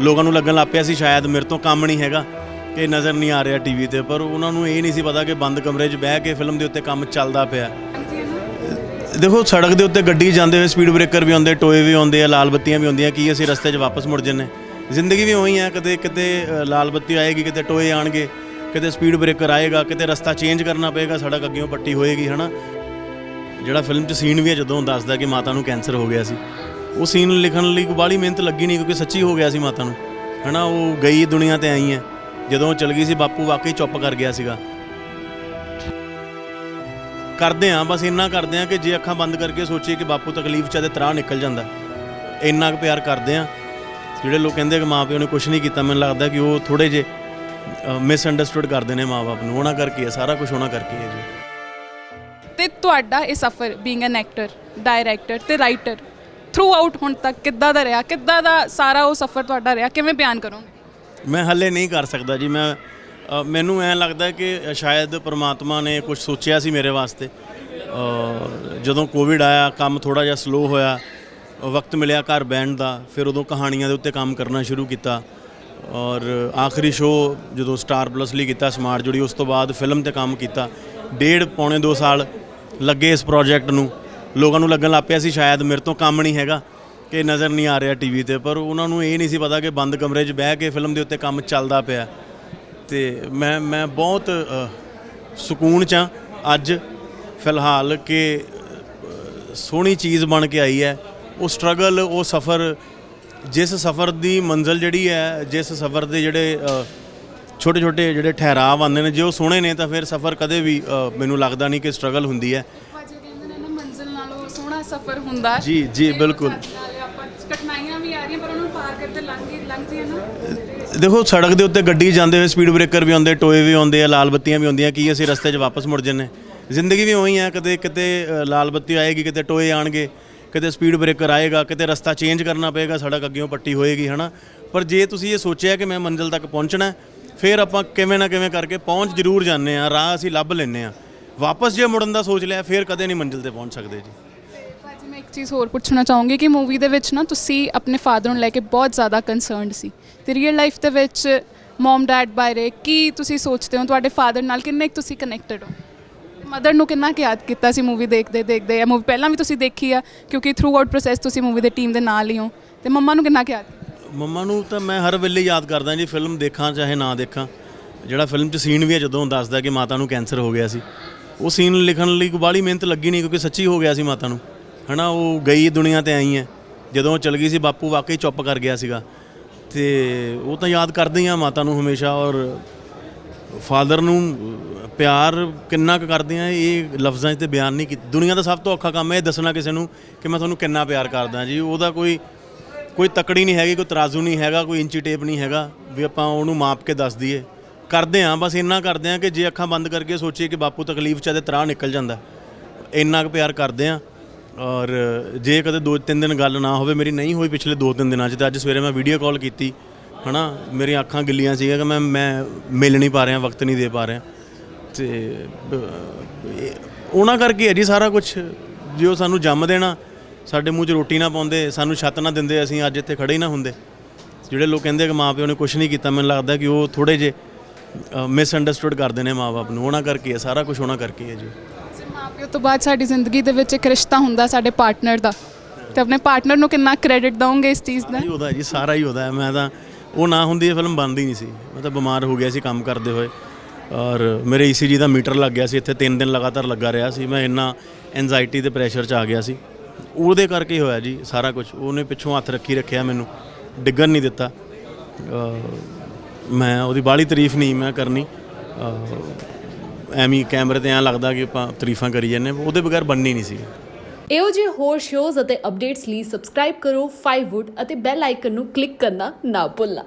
ਲੋਕਾਂ ਨੂੰ ਲੱਗਣ ਲੱਗ ਪਿਆ ਸੀ ਸ਼ਾਇਦ ਮੇਰੇ ਤੋਂ ਕੰਮ ਨਹੀਂ ਹੈਗਾ ਕਿ ਨਜ਼ਰ ਨਹੀਂ ਆ ਰਿਹਾ ਟੀਵੀ ਤੇ, ਪਰ ਉਹਨਾਂ ਨੂੰ ਇਹ ਨਹੀਂ ਸੀ ਪਤਾ ਕਿ ਬੰਦ ਕਮਰੇ 'ਚ ਬਹਿ ਕੇ ਫਿਲਮ ਦੇ ਉੱਤੇ ਕੰਮ ਚੱਲਦਾ ਪਿਆ। ਦੇਖੋ, ਸੜਕ ਦੇ ਉੱਤੇ ਗੱਡੀ ਜਾਂਦੇ ਹੋਏ ਸਪੀਡ ਬ੍ਰੇਕਰ ਵੀ ਆਉਂਦੇ ਟੋਏ ਵੀ ਆਉਂਦੇ ਆ, ਲਾਲ ਬੱਤੀਆਂ ਵੀ ਆਉਂਦੀਆਂ ਕੀ ਅਸੀਂ ਰਸਤੇ 'ਚ ਵਾਪਸ ਮੁੜ ਜੰਨੇ ਜ਼ਿੰਦਗੀ ਵੀ ਉਹੀ ਹੈ, ਕਦੇ ਕਿਤੇ ਲਾਲ ਬੱਤੀ ਆਏਗੀ, ਕਿਤੇ ਟੋਏ ਆਣਗੇ, ਕਿਤੇ ਸਪੀਡ ਬ੍ਰੇਕਰ ਆਏਗਾ, ਕਿਤੇ ਰਸਤਾ ਚੇਂਜ ਕਰਨਾ ਪਏਗਾ, ਸੜਕ ਅੱਗੇੋਂ ਪੱਟੀ ਹੋਏਗੀ, ਹਨਾ? ਜਿਹੜਾ ਫਿਲਮ 'ਚ ਸੀਨ ਵੀ ਹੈ, ਜਦੋਂ ਦੱਸਦਾ ਕਿ ਮਾਤਾ ਨੂੰ ਕੈਂਸਰ ਹੋ ਗਿਆ ਸੀ। ਉਹ ਸੀਨ ਲਿਖਣ ਲਈ ਕੋਈ ਬਾਹਲੀ ਮਿਹਨਤ ਲੱਗੀ ਨਹੀਂ, ਕਿਉਂਕਿ ਸੱਚੀ ਹੋ ਗਿਆ ਸੀ ਮਾਤਾ ਨੂੰ। ਹਨਾ, ਉਹ ਗਈ ਦੁਨੀਆ ਤੇ ਆਈ ਹੈ। ਜਦੋਂ ਉਹ ਚਲ ਗਈ ਸੀ, ਬਾਪੂ ਵਾਕਈ ਚੁੱਪ ਕਰ ਗਿਆ ਸੀਗਾ। ਕਰਦੇ ਆ ਬਸ ਇੰਨਾ ਕਰਦੇ ਆ ਕਿ ਜੇ ਅੱਖਾਂ ਬੰਦ ਕਰਕੇ ਸੋਚੀਏ ਕਿ ਬਾਪੂ ਤਕਲੀਫ ਚ ਆ ਤੇ ਤਰਾਹ ਨਿਕਲ ਜਾਂਦਾ। ਇੰਨਾ ਕੁ ਪਿਆਰ ਕਰਦੇ ਆ ਜਿਹੜੇ ਲੋਕ ਕਹਿੰਦੇ ਕਿ ਮਾਪਿਓ ਨੇ ਕੁਝ ਨਹੀਂ ਕੀਤਾ, ਮੈਨੂੰ ਲੱਗਦਾ ਕਿ ਉਹ ਥੋੜੇ ਜੇ ਮਿਸ ਅੰਡਰਸਟੂਡ ਕਰਦੇ ਨੇ ਮਾਪੇ ਨੂੰ। ਉਹਨਾਂ ਕਰਕੇ ਹੈ ਸਾਰਾ ਕੁਝ ਉਹਨਾਂ ਕਰਕੇ ਹੈ ਜੀ। ਤੇ ਤੁਹਾਡਾ ਇਹ ਸਫ਼ਰ ਬੀਇੰਗ ਐਨ ਐਕਟਰ ਡਾਇਰੈਕਟਰ ਤੇ ਰਾਈਟਰ ਥਰੂ ਆਊਟ ਹੁਣ ਤੱਕ ਕਿੱਦਾਂ ਦਾ ਰਿਹਾ? ਕਿੱਦਾਂ ਦਾ ਸਾਰਾ ਉਹ ਸਫ਼ਰ ਤੁਹਾਡਾ ਰਿਹਾ? ਕਿਵੇਂ ਬਿਆਨ ਕਰੋਗੇ? ਮੈਂ ਹੱਲੇ ਨਹੀਂ ਕਰ ਸਕਦਾ ਜੀ ਮੈਂ ਅ, ਮੈਨੂੰ ਐਂ ਲੱਗਦਾ ਕਿ ਸ਼ਾਇਦ ਪ੍ਰਮਾਤਮਾ ਨੇ ਕੁਝ ਸੋਚਿਆ ਸੀ ਮੇਰੇ ਵਾਸਤੇ। ਅ, ਜਦੋਂ ਕੋਵਿਡ ਆਇਆ ਕੰਮ ਥੋੜਾ ਜਿਹਾ ਸਲੋ ਹੋਇਆ ਵਕਤ ਮਿਲਿਆ ਘਰ ਬੈਠਣ ਦਾ ਫਿਰ ਉਦੋਂ ਕਹਾਣੀਆਂ ਦੇ ਉੱਤੇ ਕੰਮ ਕਰਨਾ ਸ਼ੁਰੂ ਕੀਤਾ। ਔਰ ਆਖਰੀ ਸ਼ੋਅ ਜਦੋਂ ਸਟਾਰ ਪਲੱਸ ਲਈ ਕੀਤਾ ਸਮਾਰਟ ਜੁੜੀ ਉਸ ਤੋਂ ਬਾਅਦ ਫਿਲਮ ਤੇ ਕੰਮ ਕੀਤਾ। ਡੇਢ ਪੌਣੇ 2 ਸਾਲ ਲੱਗੇ ਇਸ ਪ੍ਰੋਜੈਕਟ ਨੂੰ। ਲੋਕਾਂ ਨੂੰ ਲੱਗਣ ਲੱਗ ਪਿਆ ਸੀ, ਸ਼ਾਇਦ ਮੇਰੇ ਤੋਂ ਕੰਮ ਨਹੀਂ ਹੈਗਾ, ਕਿ ਨਜ਼ਰ ਨਹੀਂ ਆ ਰਿਹਾ ਟੀਵੀ ਤੇ, ਪਰ ਉਹਨਾਂ ਨੂੰ ਇਹ ਨਹੀਂ ਸੀ ਪਤਾ ਕਿ ਬੰਦ ਕਮਰੇ 'ਚ ਬਹਿ ਕੇ ਫਿਲਮ ਦੇ ਉੱਤੇ ਕੰਮ ਚੱਲਦਾ ਪਿਆ। ਤੇ ਮੈਂ ਮੈਂ ਬਹੁਤ ਸਕੂਨ 'ਚ ਹਾਂ। ਅੱਜ ਫਿਲਹਾਲ ਕਿ ਸੋਹਣੀ ਚੀਜ਼ ਬਣ ਕੇ ਆਈ ਹੈ। ਉਹ ਸਟਰਗਲ ਉਹ ਸਫ਼ਰ, ਜਿਸ ਸਫ਼ਰ ਦੀ ਮੰਜ਼ਲ ਜਿਹੜੀ ਹੈ, ਜਿਸ ਸਫ਼ਰ ਦੇ ਜਿਹੜੇ ਛੋਟੇ ਛੋਟੇ ਜਿਹੜੇ ਠਹਿਰਾਵ ਆਉਂਦੇ ਨੇ, ਜੇ ਉਹ ਸੋਹਣੇ ਨੇ ਤਾਂ ਫਿਰ ਸਫ਼ਰ ਕਦੇ ਵੀ ਮੈਨੂੰ ਲੱਗਦਾ ਨਹੀਂ ਕਿ ਸਟਰਗਲ ਹੁੰਦੀ ਹੈ ਭਾਜੀ ਕਹਿੰਦੇ ਨੇ ਨਾ ਮੰਜ਼ਿਲ ਨਾਲੋਂ ਸੋਹਣਾ ਸਫ਼ਰ ਹੁੰਦਾ ਹੈ। ਜੀ ਜੀ ਬਿਲਕੁਲ। ਨਾਲੇ ਆਪਾਂ ਕਠਿਨਾਈਆਂ ਵੀ ਆ ਰਹੀਆਂ ਪਰ ਉਹਨੂੰ ਪਾਰ ਕਰਦੇ ਲੰਘ ਲੰਘਦੀਆਂ ਨਾ। ਦੇਖੋ ਸੜਕ ਦੇ ਉੱਤੇ ਗੱਡੀ ਜਾਂਦੇ ਹੋਏ ਸਪੀਡ ਬ੍ਰੇਕਰ ਵੀ ਆਉਂਦੇ ਟੋਏ ਵੀ ਆਉਂਦੇ ਆ ਲਾਲ ਬੱਤੀਆਂ ਵੀ ਆਉਂਦੀਆਂ ਕੀ ਅਸੀਂ ਰਸਤੇ 'ਚ ਵਾਪਸ ਮੁੜ ਜੰਨੇ ਜ਼ਿੰਦਗੀ ਵੀ ਉਹੀ ਹੈ ਕਦੇ ਕਿਤੇ ਅ, ਲਾਲ ਬੱਤੀ ਆਏਗੀ ਕਿਤੇ ਟੋਏ ਆਣਗੇ ਕਿਤੇ ਸਪੀਡ ਬ੍ਰੇਕਰ ਆਏਗਾ ਕਿਤੇ ਰਸਤਾ ਚੇਂਜ ਕਰਨਾ ਪਏਗਾ ਸੜਕ ਅੱਗੇੋਂ ਪੱਟੀ ਹੋਏਗੀ ਹਨਾ। ਪਰ ਜੇ ਤੁਸੀਂ ਇਹ ਸੋਚਿਆ ਕਿ ਮੈਂ ਮੰਜ਼ਿਲ ਤੱਕ ਪਹੁੰਚਣਾ ਹੈ, ਫਿਰ ਆਪਾਂ ਕਿਵੇਂ ਨਾ ਕਿਵੇਂ ਕਰਕੇ ਪਹੁੰਚ ਜ਼ਰੂਰ ਜਾਂਦੇ ਆ ਰਾਹ ਅਸੀਂ ਲੱਭ ਲੈਂਦੇ ਆ ਵਾਪਸ ਜੇ ਮੁੜਨ ਦਾ ਸੋਚ ਲਿਆ ਫਿਰ ਕਦੇ ਨਹੀਂ ਮੰਜ਼ਿਲ ਤੇ ਪਹੁੰਚ ਸਕਦੇ ਜੀ। ਚੀਜ਼ ਹੋਰ ਪੁੱਛਣਾ ਚਾਹੂੰਗੀ ਕਿ ਮੂਵੀ ਦੇ ਵਿੱਚ ਨਾ ਤੁਸੀਂ ਆਪਣੇ ਫਾਦਰ ਨੂੰ ਲੈ ਕੇ ਬਹੁਤ ਜ਼ਿਆਦਾ ਕੰਸਰਨਡ ਸੀ। ਤੇ ਰੀਅਲ ਲਾਈਫ ਦੇ ਵਿੱਚ ਮਮ ਡੈਡ ਬਾਰੇ ਕੀ ਤੁਸੀਂ ਸੋਚਦੇ ਹੋ? ਤੁਹਾਡੇ ਫਾਦਰ ਨਾਲ ਕਿੰਨੇ ਕੁ ਤੁਸੀਂ ਕਨੈਕਟਡ ਹੋ? ਮਦਰ ਨੂੰ ਕਿੰਨਾ ਕੁ ਯਾਦ ਕੀਤਾ ਸੀ ਮੂਵੀ ਦੇਖਦੇ ਦੇਖਦੇ? ਇਹ ਮੂਵੀ ਪਹਿਲਾਂ ਵੀ ਤੁਸੀਂ ਦੇਖੀ ਆ, ਕਿਉਂਕਿ ਥਰੂ ਆਊਟ ਪ੍ਰੋਸੈਸ ਤੁਸੀਂ ਮੂਵੀ ਦੇ ਟੀਮ ਦੇ ਨਾਲ ਹੀ ਹੋ। ਤੇ ਮੰਮਾ ਨੂੰ ਕਿੰਨਾ ਕੁ ਯਾਦ? ਮੰਮਾ ਨੂੰ ਤਾਂ ਮੈਂ ਹਰ ਵੇਲੇ ਯਾਦ ਕਰਦਾ ਜੀ ਫਿਲਮ ਦੇਖਾਂ ਚਾਹੇ ਨਾ ਦੇਖਾਂ। ਜਿਹੜਾ ਫਿਲਮ 'ਚ ਸੀਨ ਵੀ ਹੈ, ਜਦੋਂ ਦੱਸਦਾ ਕਿ ਮਾਤਾ ਨੂੰ ਕੈਂਸਰ ਹੋ ਗਿਆ ਸੀ। ਉਹ ਸੀਨ ਲਿਖਣ ਲਈ ਕੋਈ ਬਾਹਲੀ ਮਿਹਨਤ ਲੱਗੀ ਨਹੀਂ, ਕਿਉਂਕਿ ਸੱਚੀ ਹੋ ਗਿਆ ਸੀ ਮਾਤਾ ਨੂੰ। ਹਨਾ, ਉਹ ਗਈ ਦੁਨੀਆ ਤੇ ਆਈ ਹੈ। ਜਦੋਂ ਉਹ ਚਲ ਗਈ ਸੀ, ਬਾਪੂ ਵਾਕਈ ਚੁੱਪ ਕਰ ਗਿਆ ਸੀਗਾ। ਤੇ ਉਹ ਤਾਂ ਯਾਦ ਕਰਦੇ ਹੀ ਆ ਮਾਤਾ ਨੂੰ ਹਮੇਸ਼ਾ ਔਰ ਫਾਦਰ ਨੂੰ ਪਿਆਰ ਕਿੰਨਾ ਕੁ ਕਰਦੇ ਆ, ਇਹ ਲਫ਼ਜ਼ਾਂ 'ਚ ਤੇ ਬਿਆਨ ਨਹੀਂ ਕੀਤਾ, ਦੁਨੀਆ ਦਾ ਸਭ ਤੋਂ ਔਖਾ ਕੰਮ ਹੈ ਇਹ ਦੱਸਣਾ ਕਿਸੇ ਨੂੰ ਕਿ ਮੈਂ ਤੁਹਾਨੂੰ ਕਿੰਨਾ ਪਿਆਰ ਕਰਦਾ ਜੀ। ਉਹਦਾ ਕੋਈ ਕੋਈ ਤਕੜੀ ਨਹੀਂ ਹੈਗੀ, ਕੋਈ ਤਰਾਜ਼ੂ ਨਹੀਂ ਹੈਗਾ, ਕੋਈ ਇੰਚੀ ਟੇਪ ਨਹੀਂ ਹੈਗਾ ਵੀ ਆਪਾਂ ਉਹਨੂੰ ਮਾਪ ਕੇ ਦੱਸ ਦਈਏ। ਕਰਦੇ ਆ ਬਸ ਇੰਨਾ ਕਰਦੇ ਆ ਕਿ ਜੇ ਅੱਖਾਂ ਬੰਦ ਕਰਕੇ ਸੋਚੀਏ ਕਿ ਬਾਪੂ ਤਕਲੀਫ ਚ ਆ ਤੇ ਤਰਾ ਨਿਕਲ ਜਾਂਦਾ। ਇੰਨਾ ਕੁ ਪਿਆਰ ਕਰਦੇ ਆ ਔਰ ਜੇ ਕਦੇ ਦੋ ਤਿੰਨ ਦਿਨ ਗੱਲ ਨਾ ਹੋਵੇ, ਮੇਰੀ ਨਹੀਂ ਹੋਈ ਪਿਛਲੇ ਦੋ ਤਿੰਨ ਦਿਨਾਂ 'ਚ ਤੇ ਅੱਜ ਸਵੇਰੇ ਮੈਂ ਵੀਡੀਓ ਕਾਲ ਕੀਤੀ, ਹਨਾ? ਮੇਰੀਆਂ ਅੱਖਾਂ ਗਿੱਲੀਆਂ ਸੀਗਾ ਕਿ ਮੈਂ ਮੈਂ ਮਿਲ ਨਹੀਂ ਪਾ ਰਿਹਾ, ਵਕਤ ਨਹੀਂ ਦੇ ਪਾ ਰਿਹਾ। ਤੇ ਉਹਨਾਂ ਕਰਕੇ ਹੈ ਜੀ ਸਾਰਾ ਕੁਝ ਜੇ ਉਹ ਸਾਨੂੰ ਜੰਮ ਦੇਣਾ, ਸਾਡੇ ਮੂੰਹ 'ਚ ਰੋਟੀ ਨਾ ਪਾਉਂਦੇ, ਸਾਨੂੰ ਛੱਤ ਨਾ ਦਿੰਦੇ, ਅਸੀਂ ਅੱਜ ਇੱਥੇ ਖੜੇ ਹੀ ਨਾ ਹੁੰਦੇ। ਜਿਹੜੇ ਲੋਕ ਕਹਿੰਦੇ ਕਿ ਮਾਪਿਓ ਨੇ ਕੁਝ ਨਹੀਂ ਕੀਤਾ, ਮੈਨੂੰ ਲੱਗਦਾ ਕਿ ਉਹ ਥੋੜੇ ਜੇ ਮਿਸ ਅੰਡਰਸਟੂਡ ਕਰਦੇ ਨੇ ਮਾਪੇ ਨੂੰ। ਉਹਨਾਂ ਕਰਕੇ ਹੈ, ਸਾਰਾ ਕੁਝ ਉਹਨਾਂ ਕਰਕੇ ਹੈ ਜੀ। ਜੇ ਤੋਂ ਬਾਅਦ ਸਾਡੀ ਜ਼ਿੰਦਗੀ ਦੇ ਵਿੱਚ ਇੱਕ ਰਿਸ਼ਤਾ ਹੁੰਦਾ ਸਾਡੇ ਪਾਰਟਨਰ ਦਾ। ਤੇ ਆਪਣੇ ਪਾਰਟਨਰ ਨੂੰ ਕਿੰਨਾ ਕ੍ਰੈਡਿਟ ਦਵੋਗੇ ਇਸ ਚੀਜ਼ ਦਾ? ਹੀ ਉਹਦਾ ਜੀ ਸਾਰਾ ਹੀ ਉਹਦਾ ਹੈ। ਮੈਂ ਤਾਂ ਉਹ ਨਾ ਹੁੰਦੀ ਇਹ ਫਿਲਮ ਬਣਦੀ ਨਹੀਂ ਸੀ। ਮੈਂ ਤਾਂ ਬਿਮਾਰ ਹੋ ਗਿਆ ਸੀ ਕੰਮ ਕਰਦੇ ਹੋਏ। ਔਰ ਮੇਰੇ ਈਸੀਜੀ ਦਾ ਮੀਟਰ ਲੱਗ ਗਿਆ ਸੀ। ਇੱਥੇ 3 ਦਿਨ ਲਗਾਤਾਰ ਲੱਗਾ ਰਿਹਾ ਸੀ। ਮੈਂ ਇੰਨਾ ਐਂਜ਼ਾਈਟੀ ਤੇ ਪ੍ਰੈਸ਼ਰ 'ਚ ਆ ਗਿਆ ਸੀ। ਉਹਦੇ ਕਰਕੇ ਹੀ ਹੋਇਆ ਜੀ ਸਾਰਾ ਕੁਝ। ਉਹਨੇ ਪਿੱਛੋਂ ਹੱਥ ਰੱਖੀ ਰੱਖਿਆ ਮੈਨੂੰ। ਡਿੱਗਣ ਨਹੀਂ ਦਿੱਤਾ। ਅ, ਮੈਂ ਉਹਦੀ ਬਾਹਲੀ ਤਾਰੀਫ ਨਹੀਂ ਮੈਂ ਕਰਨੀ। ਅ, ਐਵੇਂ ਕੈਮਰੇ ਤੇ ਐਂ ਲੱਗਦਾ ਕਿ ਆਪਾਂ ਤਾਰੀਫਾਂ ਕਰੀ ਜਾਂਦੇ ਹਾਂ। ਉਹਦੇ ਬਗੈਰ ਬਣਨੀ ਨਹੀਂ ਸੀ ਇਹੋ ਜਿਹੇ ਹੋਰ ਸ਼ੋਜ਼ ਅਤੇ ਅਪਡੇਟਸ ਲਈ ਸਬਸਕ੍ਰਾਈਬ ਕਰੋ 5wood ਅਤੇ ਬੈਲ ਆਈਕਨ ਨੂੰ ਕਲਿੱਕ ਕਰਨਾ ਨਾ ਭੁੱਲਣਾ